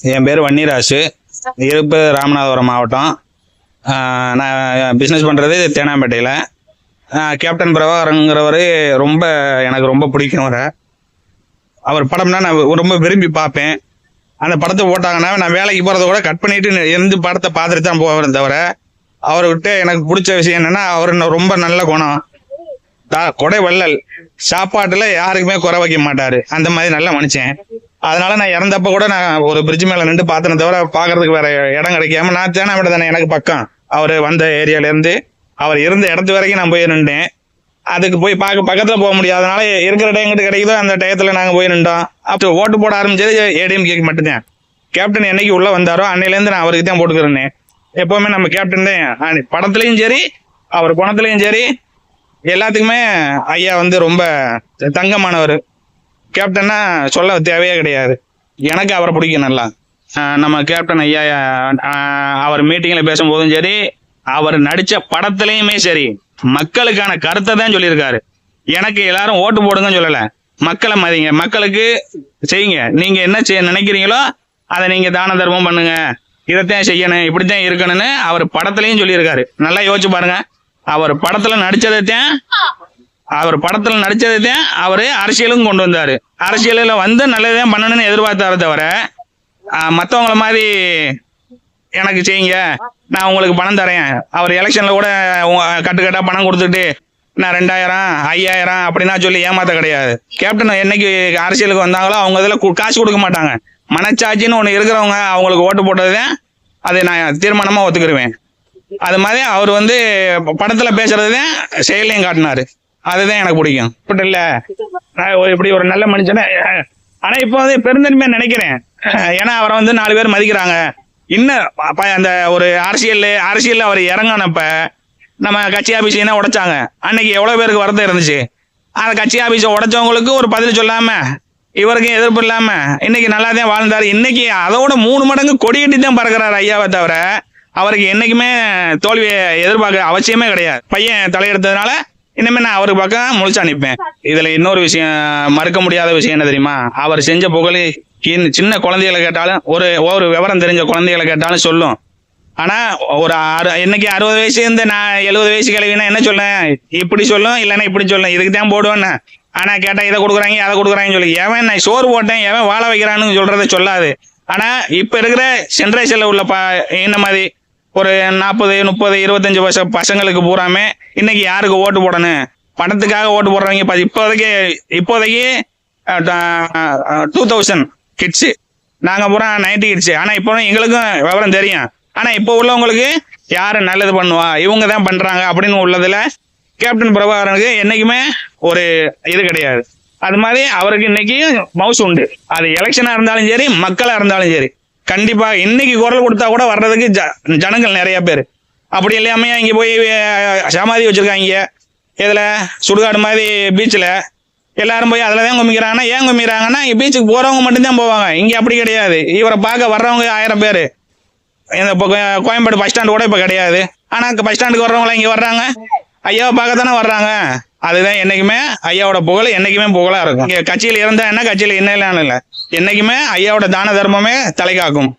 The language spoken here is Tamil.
என் பேர் வன்னிராசு. இருப்பு ராமநாதபுரம் மாவட்டம். நான் பிஸ்னஸ் பண்ணுறது தேனாம்பேட்டையில். கேப்டன் பிரபாகரங்கிறவர் ரொம்ப எனக்கு ரொம்ப பிடிக்கும் அவரை. அவர் படம்னா நான் ரொம்ப விரும்பி பார்ப்பேன். அந்த படத்தை போட்டாங்கன்னா நான் வேலைக்கு போகிறத கூட கட் பண்ணிட்டு எந்த படத்தை பார்த்துட்டு தான் போவேன் தவிர அவர்கிட்ட எனக்கு பிடிச்ச விஷயம் என்னன்னா அவர் ரொம்ப நல்ல குணம். தா- கொடை வள்ளல். சாப்பாட்டில் யாருக்குமே குறை வைக்க மாட்டார். அந்த மாதிரி நல்ல மனுஷன். அதனால நான் இறந்தப்ப கூட நான் ஒரு பிரிட்ஜ் மேல நின்று பார்த்தேனே தவிர பாக்குறதுக்கு வேற இடம் கிடைக்காம நான் தேனாவிட தானே எனக்கு பக்கம். அவர் வந்த ஏரியால இருந்து அவர் இருந்த இடத்து வரைக்கும் நான் போய் நின்றேன். அதுக்கு போய் பார்க்க பக்கத்துல போக முடியாதனால இருக்கிற டைம் எங்கிட்ட கிடைக்குதோ அந்த டயத்துல நாங்க போய் நின்றோம். அப்போ ஓட்டு போட ஆரம்பிச்சது ஏடிஎம்கேக்கு மட்டும்தான். கேப்டன் என்னைக்கு உள்ள வந்தாரோ அன்னையிலேருந்து நான் அவருக்கு தான் போட்டுக்கிறேன்னு எப்பவுமே நம்ம கேப்டன் தான். படத்துலையும் சரி அவர் குணத்துலையும் சரி எல்லாத்துக்குமே ஐயா வந்து ரொம்ப தங்கமானவர். கேப்டன்னா சொல்ல தேவையே கிடையாது. எனக்கு அவரை பிடிக்கும் நல்லா. நம்ம கேப்டன் ஐயா அவர் மீட்டிங்கில் பேசும்போதும் சரி அவர் நடித்த படத்துலையுமே சரி மக்களுக்கான கருத்தை தான் சொல்லியிருக்காரு. எனக்கு எல்லாரும் ஓட்டு போடுங்கன்னு சொல்லலை. மக்களை மதிங்க. மக்களுக்கு செய்யுங்க. நீங்கள் என்ன செய்ய நினைக்கிறீங்களோ அதை நீங்கள் தான தர்மம் பண்ணுங்க. இதைத்தான் செய்யணும். இப்படித்தான் இருக்கணும்னு அவர் படத்துலையும் சொல்லியிருக்காரு. நல்லா யோசிச்சு பாருங்க. அவர் படத்தில் நடித்ததைத்தான் அவர் படத்துல நடிச்சதைத்தான் அவரு அரசியலும் கொண்டு வந்தாரு. அரசியலில் வந்து நல்லதான் பண்ணணும்னு எதிர்பார்த்தாரு தவிர மற்றவங்கள மத்தவங்கள மாதிரி எனக்கு செய்யுங்க நான் உங்களுக்கு பணம் தரேன். அவர் எலெக்ஷன்ல கூட உங்க- கட்டுக்கட்டா பணம் கொடுத்துட்டு நான் ரெண்டாயிரம் ஐயாயிரம் அப்படின்னா சொல்லி ஏமாத்த கிடையாது. கேப்டன் என்னைக்கு அரசியலுக்கு வந்தாங்களோ அவங்க இதில் காசு கொடுக்க மாட்டாங்க. மனச்சாட்சின்னு ஒன்று இருக்கிறவங்க அவங்களுக்கு ஓட்டு போட்டது அதை நான் தீர்மானமாக ஒத்துக்கிருவேன். அது மாதிரி அவர் வந்து படத்தில் பேசுறது தான் செயலையும் காட்டினாரு. அதுதான் எனக்கு பிடிக்கும். இப்படி இல்லை இப்படி ஒரு நல்ல மனுஷனை ஆனா இப்போ வந்து பெருந்தன்மையா நினைக்கிறேன். ஏன்னா அவரை வந்து நாலு பேர் மதிக்கிறாங்க. இன்னும் அந்த ஒரு அரசியல் அரசியல் அவர் இறங்கினப்ப நம்ம கட்சி ஆபீஸ் உடைச்சாங்க? அன்னைக்கு எவ்வளவு பேருக்கு வருத்தம் இருந்துச்சு? அந்த கட்சி ஆபீஸை உடைச்சவங்களுக்கு ஒரு பதில் சொல்லாம இவருக்கும் எதிர்ப்பு இல்லாம இன்னைக்கு நல்லா தான் வாழ்ந்தார். இன்னைக்கு அதோட மூணு மடங்கு கொடி தான் பறக்கிறார் ஐயாவை தவிர அவருக்கு என்னைக்குமே தோல்வியை எதிர்பார்க்க அவசியமே கிடையாது. பையன் தலையெடுத்ததுனால இனிமேல் நான் அவருக்கு பக்கம் முழிச்சு அனுப்பேன் இதுல இன்னொரு விஷயம் மறுக்க முடியாத விஷயம் என்ன தெரியுமா? அவர் செஞ்ச புகழ் சின்ன- சின்ன குழந்தைகளை கேட்டாலும் ஒரு ஒரு விவரம் தெரிஞ்ச குழந்தைகளை கேட்டாலும் சொல்லும். ஆனா ஒரு அறு இன்னைக்கு அறுபது வயசு இருந்து நான் எழுபது வயசு கிழவினா என்ன சொல்லேன் இப்படி சொல்லும் இல்லைன்னா இப்படி சொல்லும். இதுக்கு தான் போடுவேன்னு ஆனா கேட்டா இதை கொடுக்குறாங்க அதை கொடுக்குறாங்கன்னு சொல்லி எவன் நான் சோறு போட்டேன் எவன் வாழ வைக்கிறான்னு சொல்றத சொல்லாது. ஆனா இப்ப இருக்கிற ஜென்ரேஷன்ல உள்ள என்ன மாதிரி ஒரு நாற்பது முப்பது இருபத்தஞ்சு வருஷம் பசங்களுக்கு பூராமே இன்னைக்கு யாருக்கு ஓட்டு போடணும்? பணத்துக்காக ஓட்டு போடுறவங்க இப்ப இப்போதைக்கு இப்போதைக்கு டூ தௌசண்ட் கிட்ஸு நாங்கள் பூரா நைன்டி கிட்ஸு ஆனால் இப்போ எங்களுக்கும் விவரம் தெரியும். ஆனால் இப்போ உள்ளவங்களுக்கு யார் நல்லது பண்ணுவா? இவங்க தான் பண்ணுறாங்க அப்படின்னு உள்ளதில் கேப்டன் பிரபாகரனுக்கு என்றைக்குமே ஒரு இது கிடையாது. அது மாதிரி அவருக்கு இன்னைக்கு மவுஸ் உண்டு. அது எலெக்ஷனாக இருந்தாலும் சரி மக்களாக இருந்தாலும் சரி. கண்டிப்பா இன்னைக்கு குரல் கொடுத்தா கூட வர்றதுக்கு ஜ- ஜனங்கள் நிறைய பேர். அப்படி இல்லாம இங்க போய் சமாதி வச்சிருக்காங்க. இதுல சுடுகாடு மாதிரி பீச்சில் எல்லாரும் போய் அதில் தான் குமிக்கிறாங்கன்னா ஏன் குமிக்கிறாங்கன்னா பீச்சுக்கு போகிறவங்க மட்டும்தான் போவாங்க. இங்கே அப்படி கிடையாது. இவரை பார்க்க வர்றவங்க ஆயிரம் பேர். இந்த இப்போ கோ- கோயம்பேடு பஸ் ஸ்டாண்டு கூட இப்போ கிடையாது. ஆனால் பஸ் ஸ்டாண்டுக்கு வர்றவங்களாம் இங்கே வர்றாங்க. ஐயாவை பார்க்க தானே வர்றாங்க. அதுதான் என்னைக்குமே ஐயாவோட புகழ் என்னைக்குமே புகழா இருக்கும். இங்கே கட்சியில் இருந்தா என்ன கட்சியில் என்ன இல்லை. என்னைக்குமே ஐயாவோட தான தர்மமே தலைகாக்கும்